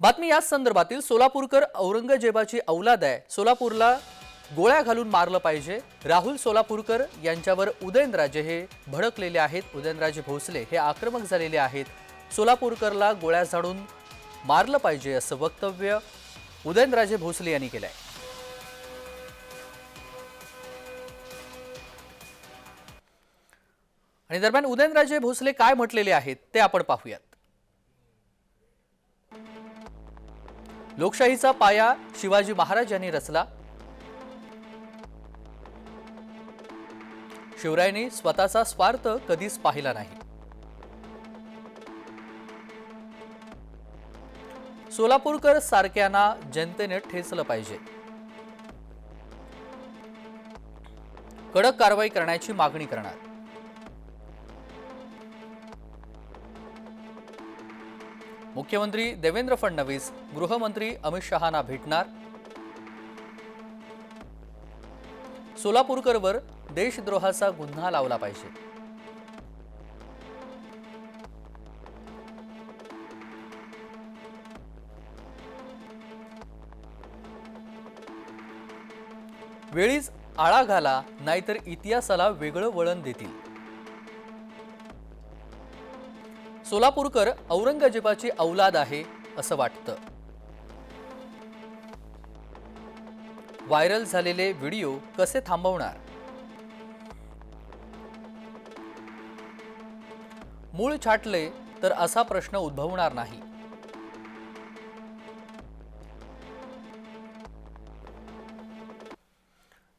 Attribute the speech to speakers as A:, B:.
A: बातमी याच संदर्भातील सोलापूरकर औरंगजेबाची औलाद आहे. सोलापूरला गोळ्या घालून मारलं पाहिजे. राहुल सोलापूरकर यांच्यावर उदयनराजे हे भडकलेले आहेत. उदयनराजे भोसले हे आक्रमक झालेले आहेत. सोलापूरकरला गोळ्या झाडून मारलं पाहिजे असं वक्तव्य उदयनराजे भोसले यांनी केलं आहे आणि दरम्यान उदयनराजे भोसले काय म्हटलेले आहेत ते आपण पाहूयात. लोकशाहीचा पाया शिवाजी महाराज यांनी रचला. शिवरायांनी स्वतःचा स्वार्थ कधीच पाहिला नाही. सोलापूरकर सारख्यांना जनतेने ठेचलं पाहिजे. कडक कारवाई करण्याची मागणी करणार. मुख्यमंत्री देवेंद्र फडणवीस गृहमंत्री अमित शहाना भेटणार. सोलापूरकरवर देशद्रोहाचा गुन्हा लावला पाहिजे. वेळीच आळा घाला नाहीतर इतिहासाला वेगळं वळण देतील. सोलापूरकर औरंगजेबाची औलाद आहे असं वाटतं. व्हायरल झालेले व्हिडिओ कसे थांबवणार? मूळ छाटले तर असा प्रश्न उद्भवणार नाही.